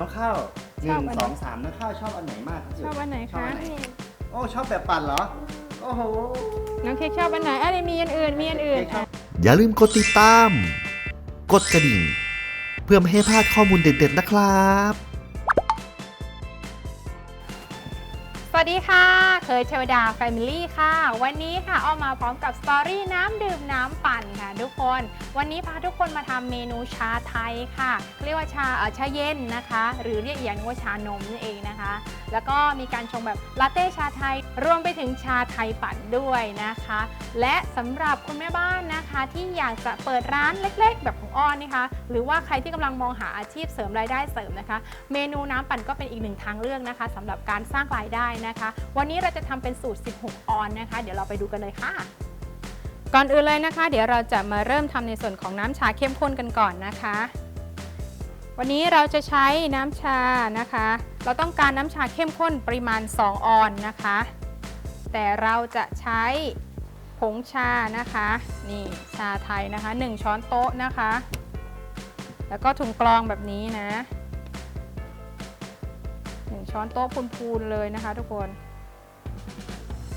น้องข้าวหชอนึ่บงอันไหน สองสามน้องข้าวชอบอันไหนมากที่สุดชอบอันไหนชอบคะ อันไหนโอ้ชอบแบบปั่นเหรอ โอ้โห น้องเค้กชอบอันไหนอะไรมีอันอื่น มีอันอื่นเค้กชอบ อย่าลืมกดติดตาม กดกระดิ่ง เพื่อไม่ให้พลาดข้อมูลเด็ดๆนะครับ วัสดีค่ะ เคยเทวดาแฟมิลี่ค่ะ วันนี้ค่ะออมมาพร้อมกับสตอรี่น้ำดื่มน้ำปั่นค่ะทุกคน วันนี้พาทุกคนมาทำเมนูชาไทยค่ะ เรียกว่าชาเออชาเย็นนะคะ หรือเรียกอีกอย่างหนึงว่าชานมนั่นเองนะคะ แล้วก็มีการชงแบบลาเต้ชาไทย รวมไปถึงชาไทยปั่นด้วยนะคะ และสำหรับคุณแม่บ้านนะคะ ที่อยากจะเปิดร้านเล็ก ๆ แบบของอ้อนนะคะ หรือว่าใครที่กำลังมองหาอาชีพเสริมรายได้เสริมนะคะ เมนูน้ำปั่นก็เป็นอีกหนึ่งทางเลือกนะคะสำหรับการสร้างรายได้นะคะ วันนี้เราจะทำเป็นสูตร 16 ออนนะคะ เดี๋ยวเราไปดูกันเลยค่ะ ก่อนอื่นเลยนะคะ เดี๋ยวเราจะมาเริ่มทำในส่วนของน้ำชาเข้มข้นกันก่อนนะคะ วันนี้เราจะใช้น้ำชานะคะ เราต้องการน้ำชาเข้มข้นปริมาณ 2 ออนนะคะ แต่เราจะใช้ผงชานะคะ นี่ชาไทยนะคะ 1 ช้อนโต๊ะนะคะ แล้วก็ถุงกรองแบบนี้นะ ช้อนโต๊ะพูนๆเลยนะคะ ทุกคน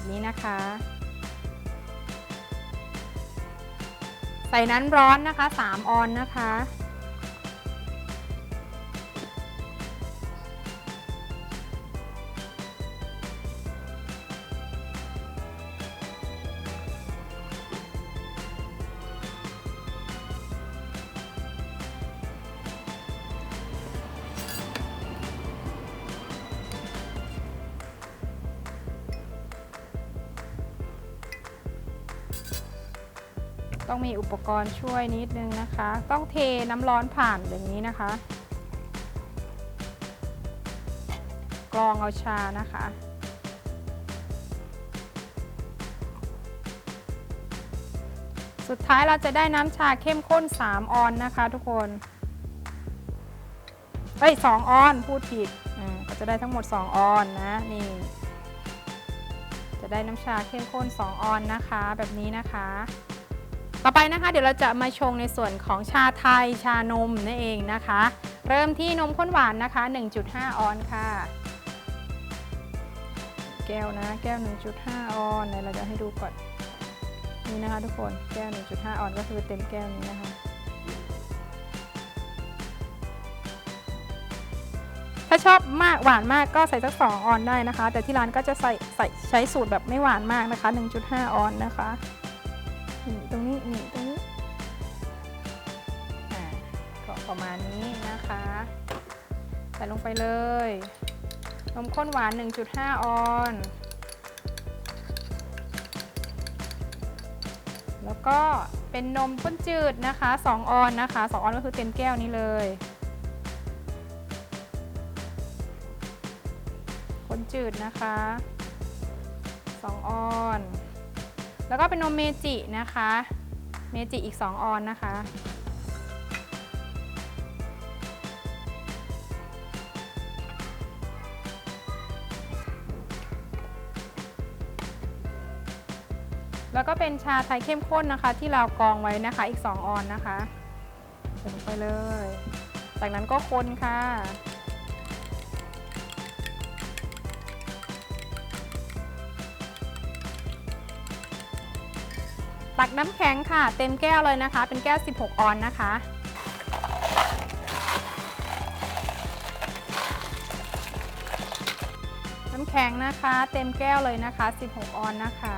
นี้นะคะ ใส่น้ำร้อนนะคะ 3 ออนนะคะ ต้องมีอุปกรณ์ช่วยนิดนึงนะคะ ต้องเทน้ำร้อนผ่านอย่างนี้นะคะ กรองเอาชานะคะสุดท้ายเราจะได้น้ำชาเข้มข้น 3 ออนนะคะทุกคน เอ้ย 2 ออนพูดผิดอ่าก็จะได้ทั้งหมด 2 ออนนะนี่ จะได้น้ำชาเข้มข้น 2 ออนนะคะ แบบนี้นะคะ ต่อไปนะคะ เดี๋ยวเราจะมาชงในส่วนของชาไทยชานมนั่นเองนะคะ เริ่มที่นมข้นหวานนะคะ 1.5 ออนค่ะ แก้วนะ แก้ว 1.5 ออนเดี๋ยวเราจะให้ดูก่อนนี่นะคะทุกคนแก้ว 1.5 ออนก็คือเต็มแก้วนี้นะคะถ้าชอบมากหวานมากก็ใส่สัก2ออนได้นะคะ แต่ที่ร้านก็จะใส่ใส่ใช้สูตรแบบไม่หวานมากนะคะ 1.5 ออนนะคะตรง นี้นี่ตรงนี้ก็ประมาณนี้นะคะ ใส่ลงไปเลย นมข้นหวาน 1.5 ออน แล้วก็เป็นนมข้นจืดนะคะ 2 ออนนะคะ 2 ออนก็คือเต็มแก้วนี้เลยข้นจืดนะคะ 2 ออน แล้วก็เป็นนมเมจินะคะ เมจิอีก 2 ออนนะคะ แล้วก็เป็นชาไทยเข้มข้นนะคะ ที่เรากรองไว้นะคะอีก 2 ออนนะคะลงไปเลย จากนั้นก็คนค่ะ ตักน้ำแข็งค่ะ เต็มแก้วเลยนะคะ เป็นแก้ว 16 ออนนะคะ น้ำแข็งนะคะ เต็มแก้วเลยนะคะ 16 ออนนะคะ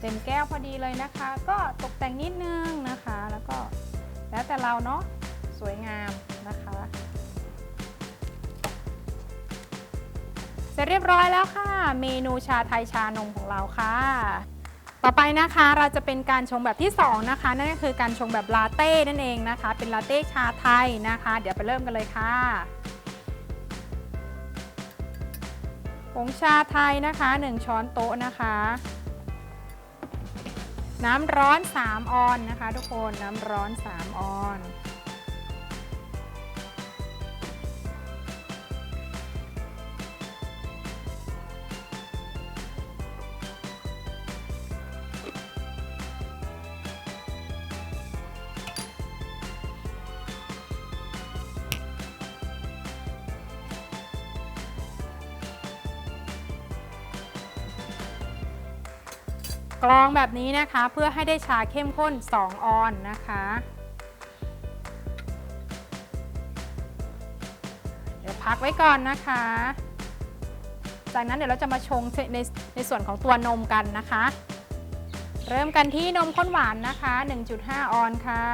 เต็มแก้วพอดีเลยนะคะ ก็ตกแต่งนิดนึงนะคะ แล้วก็แล้วแต่เราเนาะสวยงามนะคะ เสร็จเรียบร้อยแล้วค่ะ เมนูชาไทยชานมของเราค่ะ ต่อไปนะคะเราจะเป็นการชงแบบที่ 2 นะคะ นั่นก็คือการชงแบบลาเต้นั่นเองนะคะ เป็นลาเต้ชาไทยนะคะ เดี๋ยวไปเริ่มกันเลยค่ะผงชาไทยนะคะ 1 ช้อนโต๊ะนะคะ น้ำร้อน 3 ออนนะคะ ทุกคนน้ำร้อน 3 ออน กรองแบบนี้นะคะเพื่อให้ได้ชาเข้มข้น 2 ออนนะคะ เดี๋ยวพักไว้ก่อนนะคะ จากนั้นเดี๋ยวเราจะมาชงในในส่วนของตัวนมกันนะคะ เริ่มกันที่นมข้นหวานนะคะ 1.5 ออนค่ะ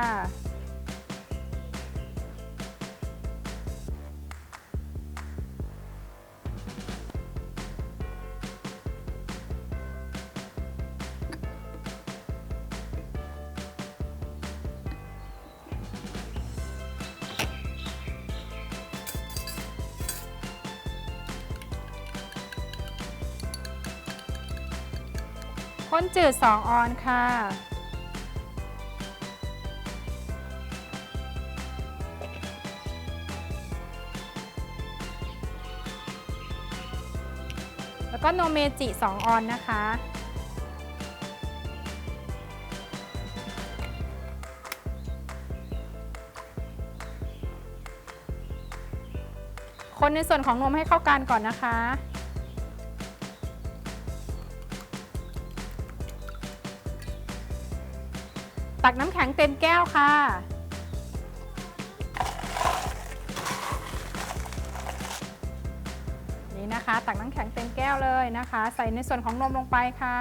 ข้นจืด 2 ออนค่ะ แล้วก็โนเมจิ 2 ออนนะคะคนในส่วนของนมให้เข้ากันก่อนนะคะ ตักน้ำแข็งเต็มแก้วค่ะ นี่นะคะ ตักน้ำแข็งเต็มแก้วเลยนะคะ ใส่ในส่วนของนมลงไปค่ะ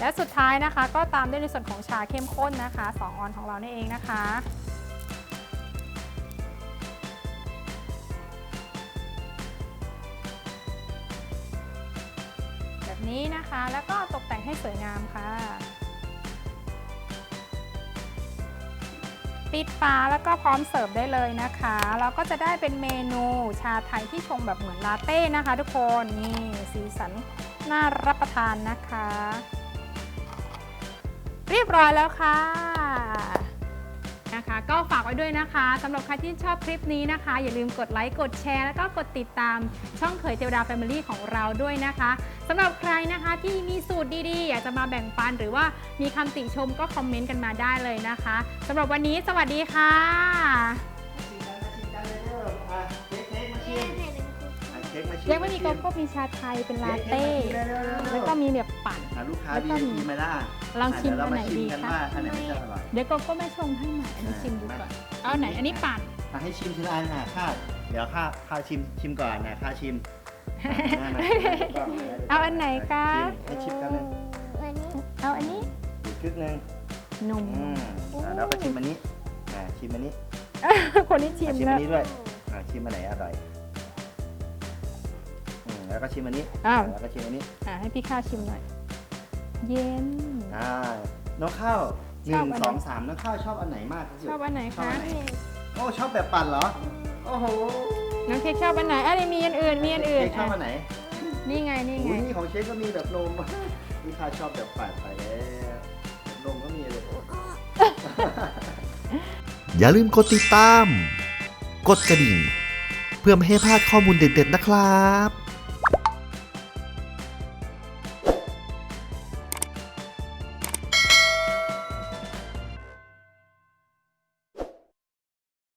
และสุดท้ายนะคะ ก็ตามด้วยในส่วนของชาเข้มข้นนะคะ 2 ออนของเรานี่เองนะคะ นี้นะคะ แล้วก็ตกแต่งให้สวยงามค่ะ ปิดฝาแล้วก็พร้อมเสิร์ฟได้เลยนะคะ เราก็จะได้เป็นเมนูชาไทยที่ชงแบบเหมือนลาเต้นะคะ ทุกคนนี่สีสันน่ารับประทานนะคะ เรียบร้อยแล้วค่ะนะ คะก็ฝากไว้ด้วยนะคะสำหรับใครที่ชอบคลิปนี้นะคะ อย่าลืมกดไลค์กดแชร์ แล้วก็กดติดตามช่องเขยเทวดาแฟมิลี่ของเราด้วยนะคะสำหรับใครนะคะที่มีสูตรดีๆ อยากจะมาแบ่งปัน หรือว่ามีคำติชมก็คอมเมนต์กันมาได้เลยนะคะสำหรับวันนี้สวัสดีค่ะ ยังไม่มีโกโก้มีชาไทยเป็นลาเต้ค้กมาชิมเร็วๆแล้วก็มีแบบปั่น อะลูกค้าแล้วก็ VIP มีมาได้ลองชิมะเดี๋ยวเรามาอันไหนชิมดีกันคะว่าอันไหนมันจะอร่อย เดี๋ยวโกโก้แม่ชงให้ใหม่อันนี้ชิมดูก่อนเอาไหนอันนี้ปั่นมาให้ชิมทีละอันนะข้าวเดี๋ยวข้าวข้าวชิมชิมก่อนนะข้าวชิมอะมามามาเอาอันไหนคะ ชิมให้ชิมกันเลยเอาอันนี้อีกครึ่งหนึงนม อืมอะแล้วก็ชิมอันนี้อะชิมอันนี้คนที่ชิมอะชิมแล้อัวนนี้ด้วยอะชิมอันไหนอร่อยอืม แล้วก็ชิมอันนี้อ้าว แล้วก็ชิมอันนี้อะให้พี่ข้าวชิมหน่อย เย็น อ่าน้องข้าวหชอนึ่บงอันไหน สองสามน้องข้าวชอบอันไหนมากที่สุดชอบอันไหนชอบคะอันไหนโอ้ชอบแบบปั่นเหรอ โอ้โหน้องเค้กชอบอันไหนอันนี้มีอันอื่นมีอันอื่นเค้กชอบอันอะไหนนี่ไงนี่ไง อุ้ยนี่ของเชฟก็มีแบบนมนี่ข้าวชอบแบบปั่นไปแล้วแบบนมก็มีเลยอย่าลืมกดติดตาม กดกระดิ่ง เพื่อไม่ให้พลาดข้อมูลเด็ดๆนะครับ